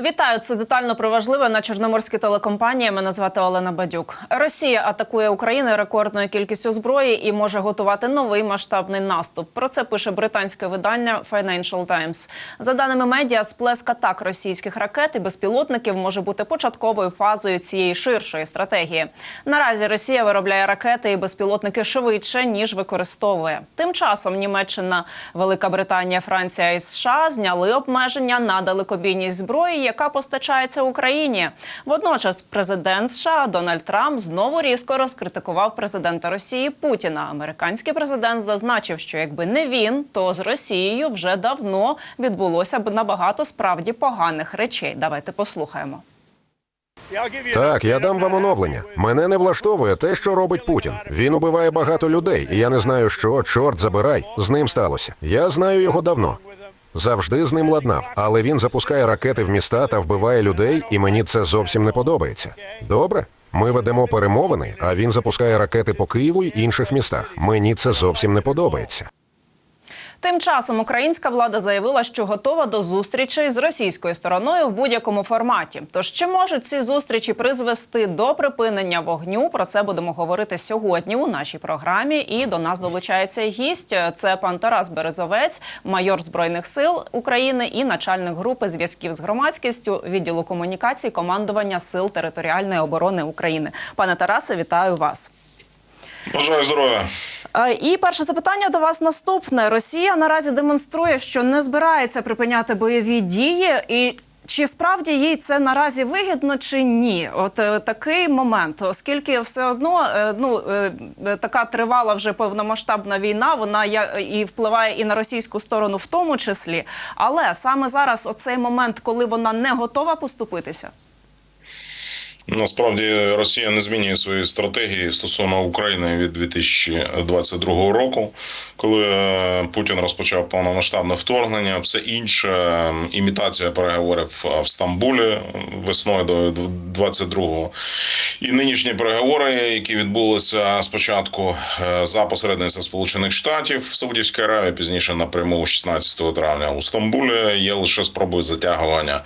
Вітаю, це детально про важливе на Чорноморській телекомпанії. Мене звати Олена Бадюк. Росія атакує Україну рекордною кількістю зброї і може готувати новий масштабний наступ. Про це пише британське видання Financial Times. За даними медіа, сплеск атак російських ракет і безпілотників може бути початковою фазою цієї ширшої стратегії. Наразі Росія виробляє ракети і безпілотники швидше ніж використовує. Тим часом Німеччина, Велика Британія, Франція і США зняли обмеження на далекобійність зброї, яка постачається Україні. Водночас, президент США Дональд Трамп знову різко розкритикував президента Росії Путіна. Американський президент зазначив, що якби не він, то з Росією вже давно відбулося б набагато справді поганих речей. Давайте послухаємо. Так, я дам вам оновлення. Мене не влаштовує те, що робить Путін. Він убиває багато людей, і я не знаю, що чорт забирай з ним сталося. Я знаю його давно. Завжди з ним ладнав, але він запускає ракети в міста та вбиває людей, і мені це зовсім не подобається. Добре? Ми ведемо перемовини, а він запускає ракети по Києву й інших містах. Мені це зовсім не подобається. Тим часом українська влада заявила, що готова до зустрічей з російською стороною в будь-якому форматі. Тож чи можуть ці зустрічі призвести до припинення вогню? Про це будемо говорити сьогодні у нашій програмі. І до нас долучається гість. Це пан Тарас Березовець, майор збройних сил України і начальник групи зв'язків з громадськістю відділу комунікацій командування сил територіальної оборони України. Пане Тарасе, вітаю вас. Бажаю здоров'я. Е, І перше запитання до вас наступне: Росія наразі демонструє, що не збирається припиняти бойові дії, і чи справді їй це наразі вигідно чи ні? От е, такий момент, оскільки все одно е, ну така тривала вже повномасштабна війна, вона і впливає і на російську сторону, в тому числі. Але саме зараз, оцей момент, коли вона не готова поступитися. Насправді Росія не змінює свої стратегії стосовно України від 2022 року, коли е, Путін розпочав повномасштабне вторгнення. Все інше імітація переговорів в Стамбулі весною до 22-го. І нинішні переговори, які відбулися спочатку е, за посередництва Сполучених Штатів в Саудівській Аравії, пізніше напряму 16 травня у Стамбулі, є лише спробою затягування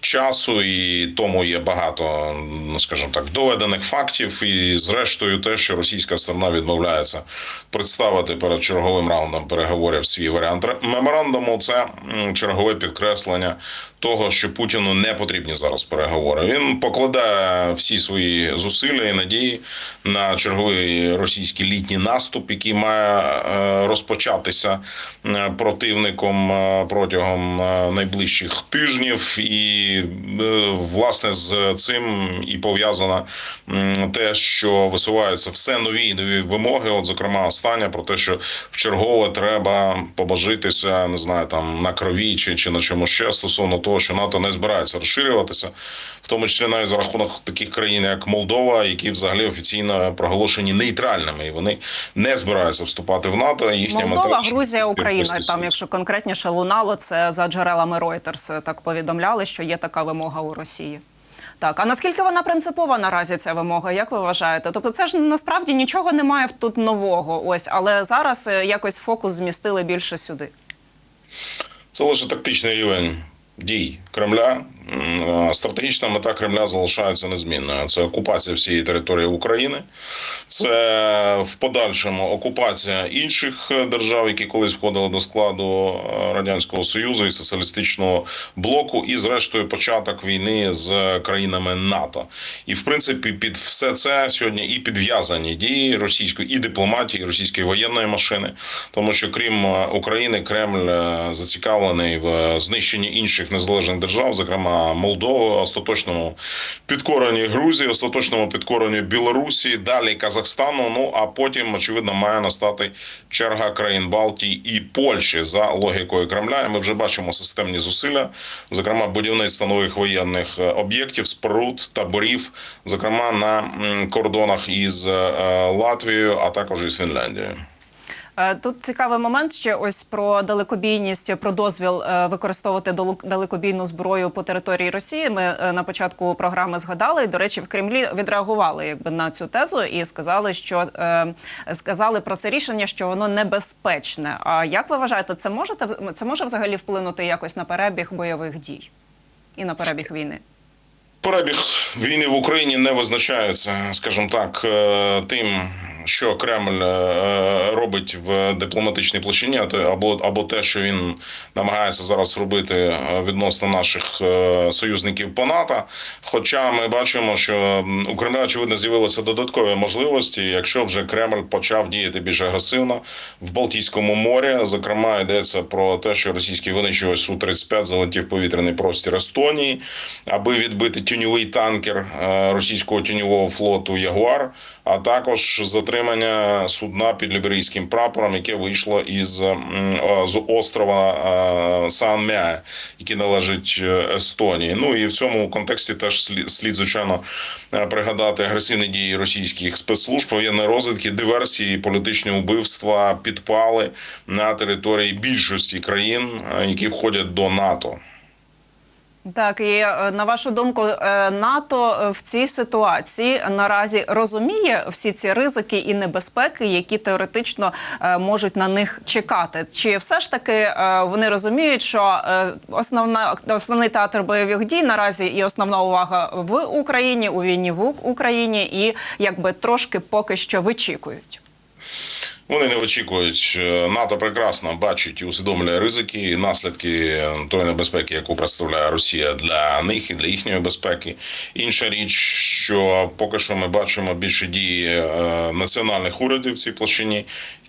часу, і тому є багато ну, скажімо так, доведених фактів, і зрештою, те, що російська сторона відмовляється представити перед черговим раундом переговорів свій варіант меморандуму, це чергове підкреслення того, що Путіну не потрібні зараз переговори. Він покладає всі свої зусилля і надії на черговий російський літній наступ, який має е, розпочатися е, противником е, протягом найближчих тижнів, і власне з цим і пов'язано м, те, що висуваються все нові і нові вимоги. От, зокрема, остання про те, що вчергове треба побожитися, не знаю, там на крові чи, чи на чому ще стосовно того, що НАТО не збирається розширюватися, в тому числі навіть за рахунок таких країн, як Молдова, які взагалі офіційно проголошені нейтральними, і вони не збираються вступати в НАТО. Їхня Молдова, мета- Грузія, Україна. Там, якщо конкретніше лунало, це за джерелами Reuters так повідомляли, що є така вимога у Росії. Так, а наскільки вона принципова наразі ця вимога? Як ви вважаєте? Тобто, це ж насправді нічого немає тут нового. Ось, але зараз е, якось фокус змістили більше сюди. Це лише тактичний рівень дій Кремля. Стратегічна мета Кремля залишається незмінною. Це окупація всієї території України, це в подальшому окупація інших е, держав, які колись входили до складу е, радянського союзу і соціалістичного блоку, і зрештою початок війни з країнами НАТО. І в принципі, під все це сьогодні і підв'язані дії російської і дипломатії, і російської воєнної машини, тому що крім е, України, Кремль зацікавлений в знищенні інших незалежних держав, зокрема Молдови, остаточному підкоренні Грузії, остаточному підкоренні Білорусі, далі Казахстану. Ну а потім, очевидно, має настати черга країн Балтії і Польщі за логікою Кремля. І ми вже бачимо системні зусилля, зокрема будівництво нових воєнних е, об'єктів, споруд, таборів, зокрема на кордонах із е, Латвією, а також із Фінляндією. Е, Тут цікавий момент ще ось про далекобійність, про дозвіл е, використовувати далекобійну зброю по території Росії. Ми е, на початку програми згадали. І, до речі, в Кремлі відреагували якби на цю тезу і сказали, що сказали про це рішення, що воно небезпечне. А як ви вважаєте, це можете це може взагалі вплинути якось на перебіг бойових дій? і на перебіг війни? Перебіг війни в Україні не визначається, скажімо так, тим, що Кремль е, робить в дипломатичній площині, або або те, що він намагається зараз робити е, відносно наших е, союзників по НАТО. Хоча ми бачимо, що у Кремля очевидно з'явилися додаткові можливості, якщо вже Кремль почав діяти більш агресивно в Балтійському морі. Зокрема, йдеться про те, що російський винищувач су 35 залетів повітряний простір Естонії, аби відбити тюньовий танкер російського тюньового флоту Ягуар, а також затримання судна під ліберійським прапором, яке вийшло із з острова е, сан Мяе, який належить е, Естонії. Ну і в цьому контексті теж слід, слід звичайно е, пригадати агресивні дії російських спецслужб, воєнної розвідки, диверсії, політичні вбивства, підпали на території більшості країн, які входять до НАТО. Так, і е, на вашу думку, е, НАТО в цій ситуації наразі розуміє всі ці ризики і небезпеки, які теоретично е, можуть на них чекати. Чи все ж таки вони розуміють, що основна основний театр бойових дій наразі і основна увага в Україні у війні в Україні, і якби трошки поки що вичікують? Вони не очікують. НАТО прекрасно бачить і усвідомлює ризики і наслідки тої небезпеки, яку представляє Росія для них і для їхньої безпеки. Інша річ, що поки що ми бачимо більше дії е, національних урядів в цій площині.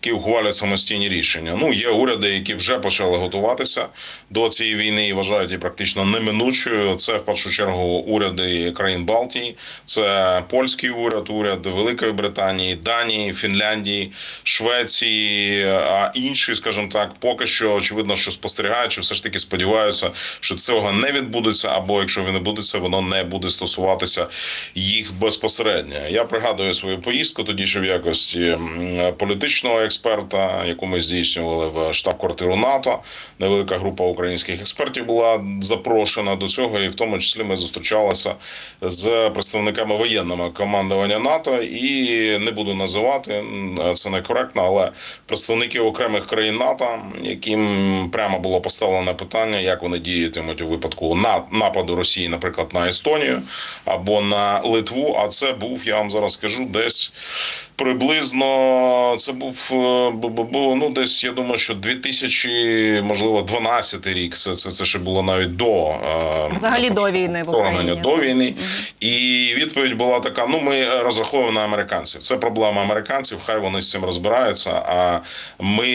Які ухвалюють самостійні рішення. Ну є уряди, які вже почали готуватися до цієї війни і вважають її практично неминучою. Це в першу чергу уряди країн Балтії, це польський уряд, уряд Великої Британії, Данії, Фінляндії, Швеції, а інші, скажімо так, поки що очевидно, що спостерігають, чи все ж таки сподіваються, що цього не відбудеться, або якщо він не будеться, воно не буде стосуватися їх безпосередньо. Я пригадую свою поїздку тоді, ще в якості політичного експерта, яку ми здійснювали в штаб-квартиру НАТО. Невелика група українських експертів була запрошена до цього, і в тому числі ми зустрічалися з представниками воєнного командування НАТО. І не буду називати це некоректно, але представники окремих країн НАТО, яким прямо було поставлене питання, як вони діятимуть у випадку на нападу Росії, наприклад, на Естонію або на Литву. А це був, я вам зараз скажу, десь. Приблизно це був е, бу- бу- бу- ну десь я думаю, що 2000, можливо, 12 рік. Це це, це ще було навіть до е, Взагалі до війни в Україні. до війни. І відповідь була така: ну ми розраховуємо на американців. Це проблема американців. Хай вони з цим розбираються. А ми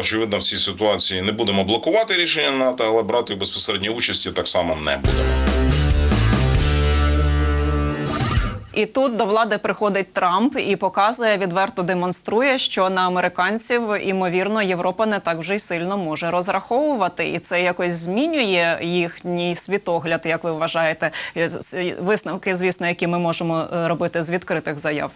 очевидно в цій ситуації не будемо блокувати рішення НАТО, але брати в безпосередній участі так само не будемо. І тут до влади приходить Трамп і показує відверто демонструє, що на американців імовірно Європа не так вже й сильно може розраховувати, і це якось змінює їхній світогляд, як ви вважаєте, Е, висновки, звісно, які ми можемо е, робити з відкритих заяв.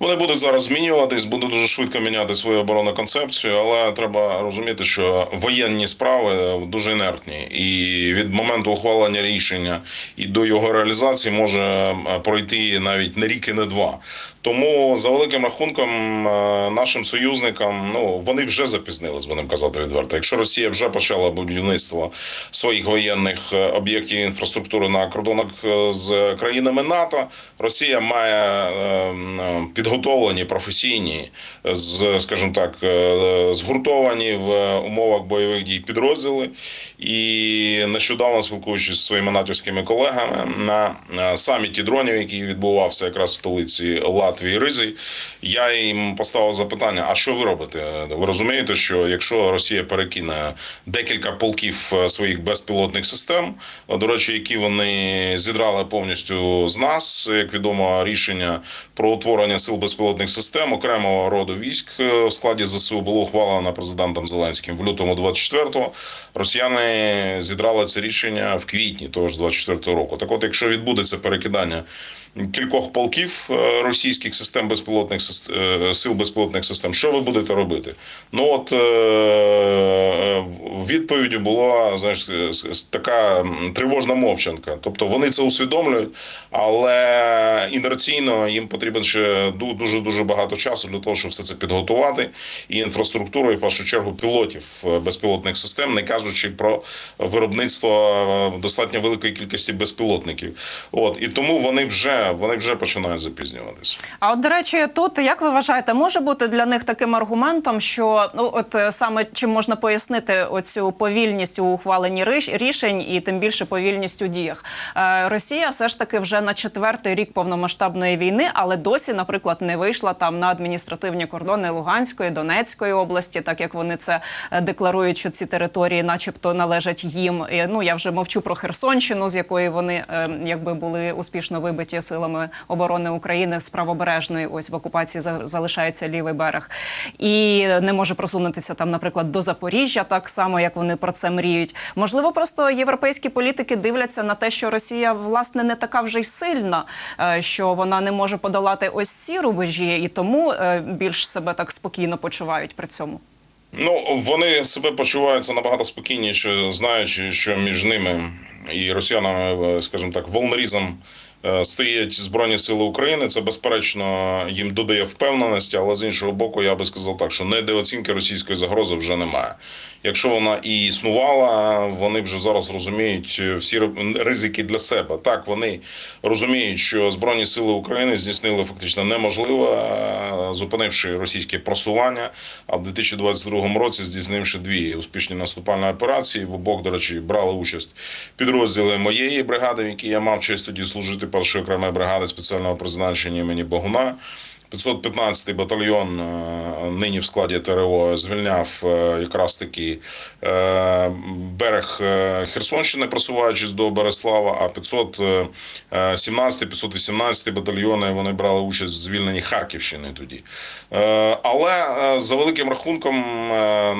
Вони будуть зараз змінюватись, будуть дуже швидко міняти свою оборонну концепцію, але треба розуміти, що воєнні справи дуже інертні, і від моменту ухвалення рішення і до його реалізації може пройти навіть не рік і не два. Тому за великим рахунком е, нашим союзникам ну вони вже запізнились, будемо казати відверто. Якщо Росія вже почала будівництво своїх воєнних е, об'єктів інфраструктури на кордонах е, з країнами НАТО, Росія має м, підготовлені професійні, з скажімо так, е, згуртовані в умовах бойових дій підрозділи. І нещодавно спілкуючись зі своїми натівськими колегами на е, саміті дронів, який відбувався якраз в столиці Латвії Ризі, я їм поставив запитання: а що ви робите? Ви розумієте, що якщо Росія перекине декілька полків е, своїх безпілотних систем, е, до речі, які вони зідрали повністю з нас, як відомо, рішення про утворення сил безпілотних систем окремого роду військ е, в складі ЗСУ було ухвалено президентом Зеленським в лютому 24-го. Росіяни зідрали це рішення в квітні того ж 24-го року. Так, от, якщо відбудеться перекидання кількох полків е, російських систем безпілотних е, сил безпілотних систем, що ви будете робити? Ну от е, відповіддю була знаєш, така тривожна мовчанка. Тобто вони це усвідомлюють, але інерційно їм потрібен ще дуже дуже багато часу для того, щоб все це підготувати. І інфраструктуру, і в першу чергу пілотів безпілотних систем, не кажучи про виробництво достатньо великої кількості безпілотників. От і тому вони вже вони вже починають запізнюватися. А от до речі, тут як ви вважаєте, може бути для них таким аргументом, що ну от е, саме чим можна пояснити оцю повільність у ухваленні рішень і тим більше повільність у діях? Е, Росія все ж таки вже на четвертий рік повномасштабної війни, але досі, наприклад, не вийшла там на адміністративні кордони Луганської, Донецької області, так як вони це е, декларують, що ці території, начебто, належать їм. Ну я вже мовчу про Херсонщину, з якої вони е, якби були успішно вибиті силами оборони України з правобережної. Ось в окупації за- залишається лівий берег, і не може просунутися там, наприклад, до Запоріжжя, так само як вони про це мріють. Можливо, просто європейські політики дивляться на те, що Росія власне не така вже й сильна, е, що вона не може подолати ось ці рубежі, і тому е, більш себе так спокійно почувають при цьому. Ну вони себе почуваються набагато спокійніше, знаючи, що між ними і росіянами, е, скажімо так, волнорізом стоять збройні сили України. Це безперечно їм додає впевненості, але з іншого боку, я би сказав так, що недооцінки російської загрози вже немає. Якщо вона і існувала, вони вже зараз розуміють всі ризики для себе. Так вони розуміють, що збройні сили України здійснили фактично неможливе, е, зупинивши російське просування. А в 2022 році здійснивши дві успішні наступальні операції. В обох, до речі, брали участь підрозділи моєї бригади, в якій я мав честь тоді служити першої окремої бригади спеціального призначення імені Богуна. 515-й батальйон е, нині в складі ТРО звільняв е, якраз таки е, берег Херсонщини, просуваючись до Береслава. А 517-518 батальйони вони брали участь в звільненні Харківщини тоді. Але за великим рахунком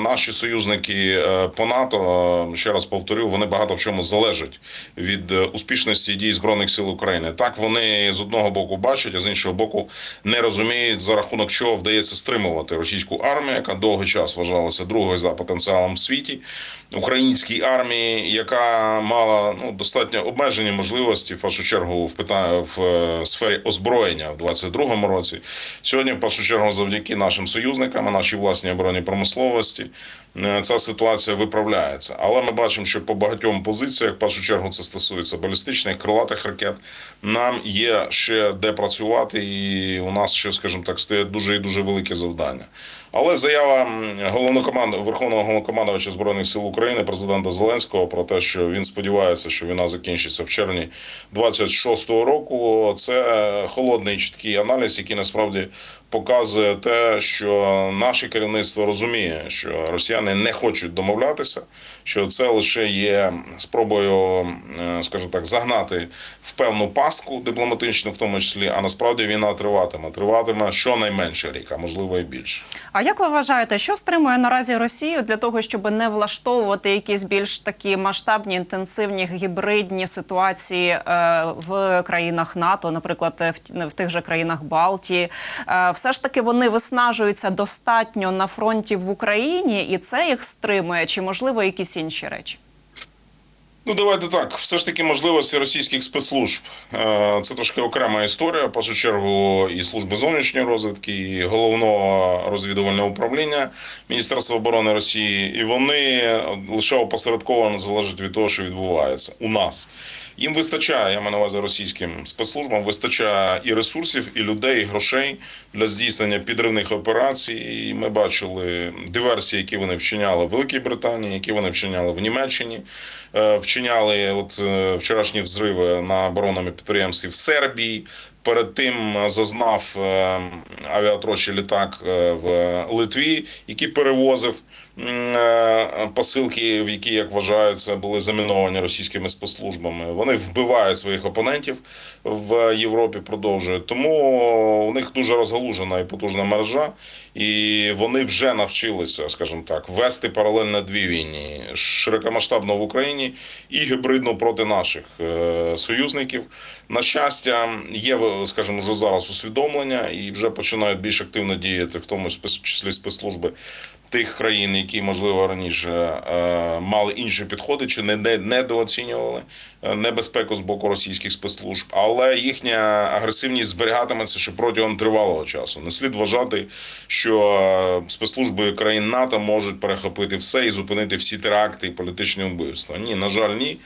наші союзники по НАТО, ще раз повторю, вони багато в чому залежать від успішності дій збройних сил України. Так вони з одного боку бачать, а з іншого боку не розуміють за рахунок чого вдається стримувати російську армію, яка довгий час вважалася другою за потенціалом в світі. Українській армії, яка мала ну достатньо обмежені можливості, в першу чергу в питання в е, сфері озброєння в 22-му році. Сьогодні, в першу чергу, завдяки нашим союзникам, нашій власній оборонній промисловості, ця ситуація виправляється. Але ми бачимо, що по багатьом позиціях, в першу чергу, це стосується балістичних крилатих ракет. Нам є ще де працювати, і у нас ще, скажімо так, стоять дуже і дуже велике завдання. Але заява головнокоманд... Верховного головнокомандувача збройних сил України, президента Зеленського, про те, що він сподівається, що війна закінчиться в червні 26-го року. Це холодний чіткий аналіз, який насправді показує те, що наше керівництво розуміє, що росіяни не хочуть домовлятися, що це лише є спробою, е, скажімо так, загнати в певну пастку дипломатичну, в тому числі. А насправді війна триватиме. Триватиме щонайменше рік, а можливо і більше. А як ви вважаєте, що стримує наразі Росію для того, щоб не влаштовувати якісь більш такі масштабні, інтенсивні гібридні ситуації е, в країнах НАТО, наприклад, в тих же країнах Балтії? Е, все ж таки вони виснажуються достатньо на фронті в Україні, і це їх стримує, чи можливо якісь інші речі? Ну, давайте так. Все ж таки можливості російських спецслужб. Е, Це трошки окрема історія. В першу чергу і служби зовнішньої розвідки, і головного розвідувального управління Міністерства оборони Росії. І вони лише опосередковано залежать від того, що відбувається у нас. Їм вистачає, я маю на увазі російським спецслужбам, вистачає і ресурсів, і людей, і грошей для здійснення підривних операцій. І ми бачили диверсії, які вони вчиняли в Великій Британії, які вони вчиняли в Німеччині, Е, вчиняли от е, вчорашні взриви на оборонному підприємстві в Сербії. Перед тим зазнав е, літак е, в Литві, який перевозив е, посилки, в які, як вважаються, були заміновані російськими спецслужбами. Вони вбивають своїх опонентів в Європі, продовжують. Тому у них дуже розгалужена і потужна мережа, і вони вже навчилися, скажімо так, вести паралельно дві війни широкомасштабно в Україні і гібридно проти наших е, союзників. На щастя, є, скажімо, вже зараз усвідомлення і вже починають більш активно діяти, в тому числі спецслужби тих країн, які можливо раніше е, мали інші підходи чи не, не недооцінювали е, небезпеку з боку російських спецслужб, але їхня агресивність зберігатиметься ще протягом тривалого часу. Не слід вважати, що е, спецслужби країн НАТО можуть перехопити все і зупинити всі теракти і політичні вбивства. Ні, на жаль, ні.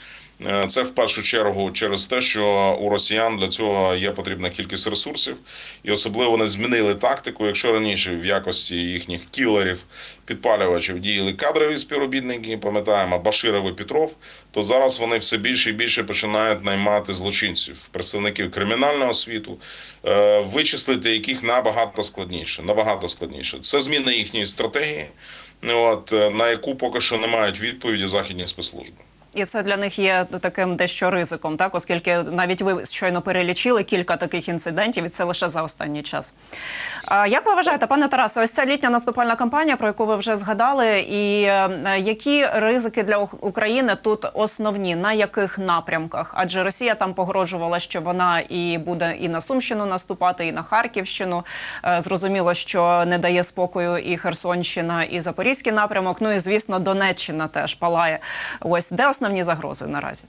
Е, Це в першу чергу через те, що у росіян для цього є потрібна кількість ресурсів, і особливо вони змінили тактику. Якщо раніше в якості їхніх кілерів, підпалювачів діяли кадрові співробітники, пам'ятаємо Баширов і Петров, то зараз вони все більше і більше починають наймати злочинців, представників кримінального світу, е, вичислити яких набагато складніше. Набагато складніше. Це зміна їхньої стратегії, от е, на яку поки що не мають відповіді західні спецслужби. І це для них є таким дещо ризиком, так оскільки навіть ви щойно перелічили кілька таких інцидентів, і це лише за останній час. А як ви вважаєте, пане Тарасе, ось ця літня наступальна кампанія, про яку ви вже згадали, і е, які ризики для України тут основні? На яких напрямках? Адже Росія там погрожувала, що вона і буде і на Сумщину наступати, і на Харківщину. Е, Зрозуміло, що не дає спокою і Херсонщина, і Запорізький напрямок. Ну і звісно, Донеччина теж палає. Ось де основні загрози наразі?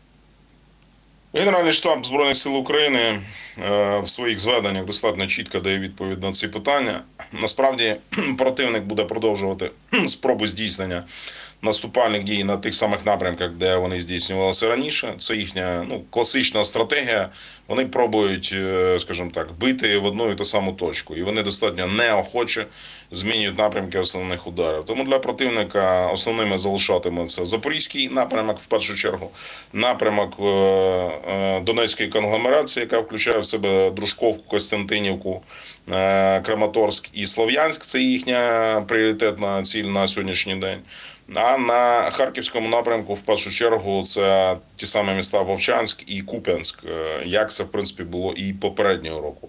Генеральний штаб Збройних сил України е, в своїх зведеннях достатньо чітко дає відповідь на ці питання. Насправді противник буде продовжувати спроби здійснення наступальних дій на тих самих напрямках, де вони здійснювалися раніше. Це їхня ну, класична стратегія. Вони пробують, е, скажімо так, бити в одну і ту саму точку, і вони достатньо неохоче змінюють напрямки основних ударів. Тому для противника основними залишатиметься Запорізький напрямок, в першу чергу, напрямок е, е, Донецької конгломерації, яка включає в себе Дружковку, Костянтинівку, Краматорськ і Слов'янськ. Це їхня пріоритетна ціль на сьогоднішній день. А на харківському напрямку, в першу чергу, це ті самі міста Вовчанськ і Куп'янськ, е, як це в принципі було і попереднього року.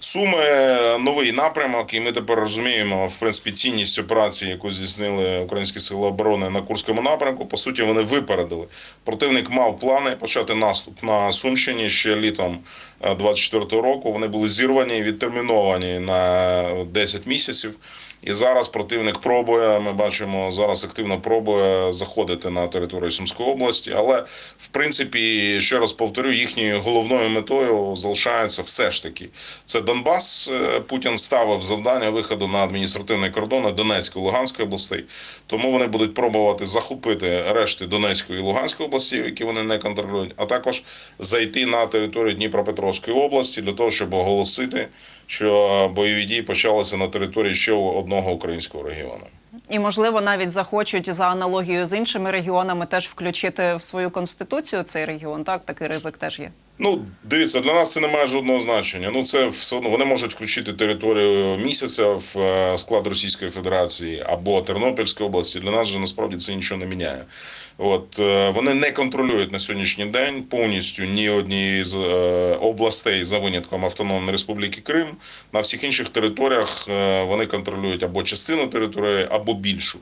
Суми е, новий напрямок, і ми тепер розуміємо в принципі цінність операції, яку здійснили українські сили оборони на Курському напрямку. По суті, вони випередили. Противник мав плани почати наступ на Сумщині ще літом 24-го року. Вони були зірвані, і відтерміновані на 10 місяців. І зараз противник пробує. Ми бачимо зараз активно пробує заходити на територію Сумської області. Але в принципі, ще раз повторю, їхньою головною метою залишається все ж таки це Донбас. Е, Путін ставив завдання виходу на адміністративний кордон Донецької Луганської областей. Тому вони будуть пробувати захопити решти Донецької і Луганської області, які вони не контролюють, а також зайти на територію Дніпропетровської області для того, щоб оголосити, що бойові дії почалися на території ще одного українського регіону. І можливо навіть захочуть за аналогією з іншими регіонами теж включити в свою конституцію цей регіон. Так такий ризик теж є. Ну, дивіться, для нас це не має жодного значення. Ну, це все одно вони можуть включити територію місяця в е, склад Російської Федерації або Тернопільської області. Для нас же насправді це нічого не міняє. От е, вони не контролюють на сьогоднішній день повністю ні однієї з е, областей за винятком Автономної Республіки Крим. На всіх інших територіях вони контролюють або частину території, або більшу.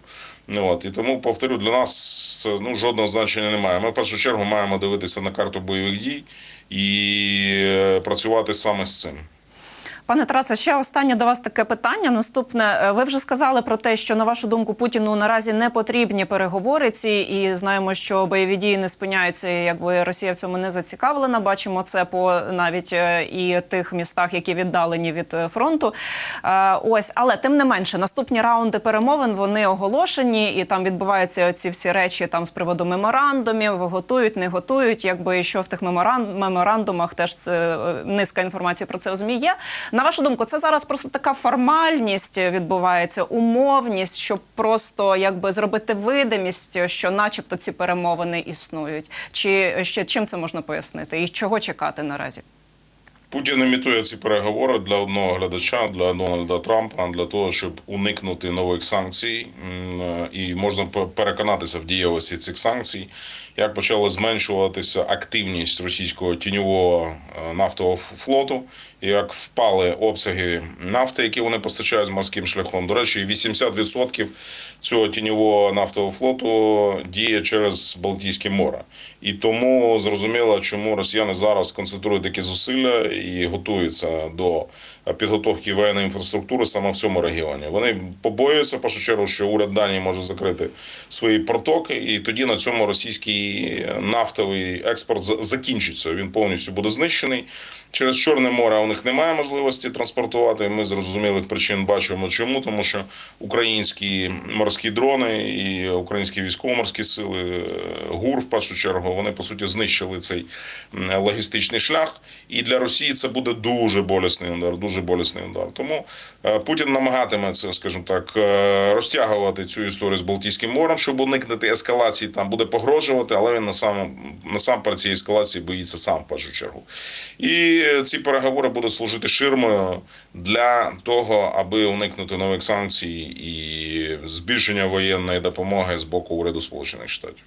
Ну, От і тому повторю, для нас ну жодного значення немає. Ми в першу чергу маємо дивитися на карту бойових дій і е, працювати саме з цим. Пане Тарасе, ще останнє до вас таке питання. Наступне, Е, ви вже сказали про те, що на вашу думку Путіну наразі не потрібні переговори ці, і знаємо, що бойові дії не спиняються. і Якби Росія в цьому не зацікавлена. Бачимо це по навіть е, і тих містах, які віддалені від е, фронту. Ось, але тим не менше, наступні раунди перемовин вони оголошені, і там відбуваються ці всі речі там з приводу меморандумів. Готують, не готують. Якби що в тих меморан- меморандумах теж це низка інформації про це у ЗМІ є. На вашу думку, це зараз просто така формальність відбувається, умовність, щоб просто якби зробити видимість, що, начебто, ці перемовини існують. Чи ще чим це можна пояснити? І чого чекати наразі? Путін імітує ці переговори для одного глядача, для Дональда Трампа, для того, щоб уникнути нових санкцій. І можна пе- переконатися в дієвості цих санкцій, як почала зменшуватися активність російського тіньового е, нафтового флоту, як впали обсяги нафти, які вони постачають з морським шляхом. До речі, 80% цього тіньового нафтового флоту діє через Балтійське море. І тому зрозуміло, чому росіяни зараз концентрують такі зусилля і готуються до підготовки воєнної інфраструктури саме в цьому регіоні. Вони побоюються в першу чергу, що уряд Данії може закрити свої протоки, і тоді на цьому російський нафтовий експорт закінчиться. Він повністю буде знищений. Через Чорне море у них немає можливості транспортувати. Ми з зрозумілих причин бачимо, чому тому, що українські морські дрони і українські військово-морські сили е, ГУР в першу чергу вони по суті знищили цей логістичний шлях. І для Росії це буде дуже болісний удар. Дуже болісний удар. Тому е, Путін намагатиметься, скажімо так, е, розтягувати цю історію з Балтійським морем, щоб уникнути ескалації. Там буде погрожувати, але він насам, насамперед цієї ескалації боїться сам в першу чергу. І ці переговори будуть служити ширмою для того, аби уникнути нових санкцій і збільшення воєнної допомоги з боку уряду Сполучених Штатів.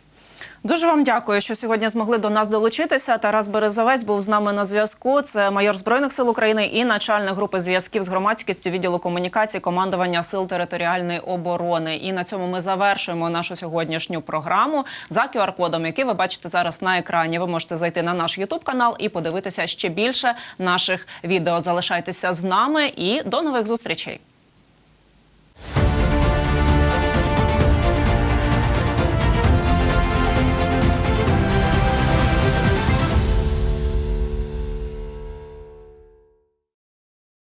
Дуже вам дякую, що сьогодні змогли до нас долучитися. Тарас Березовець був з нами на зв'язку. Це майор збройних сил України і начальник групи зв'язків з громадськістю відділу комунікації командування сил територіальної оборони. І на цьому ми завершуємо нашу сьогоднішню програму за QR-кодом, який ви бачите зараз на екрані. Ви можете зайти на наш YouTube канал і подивитися ще більше наших відео. Залишайтеся з нами і до нових зустрічей.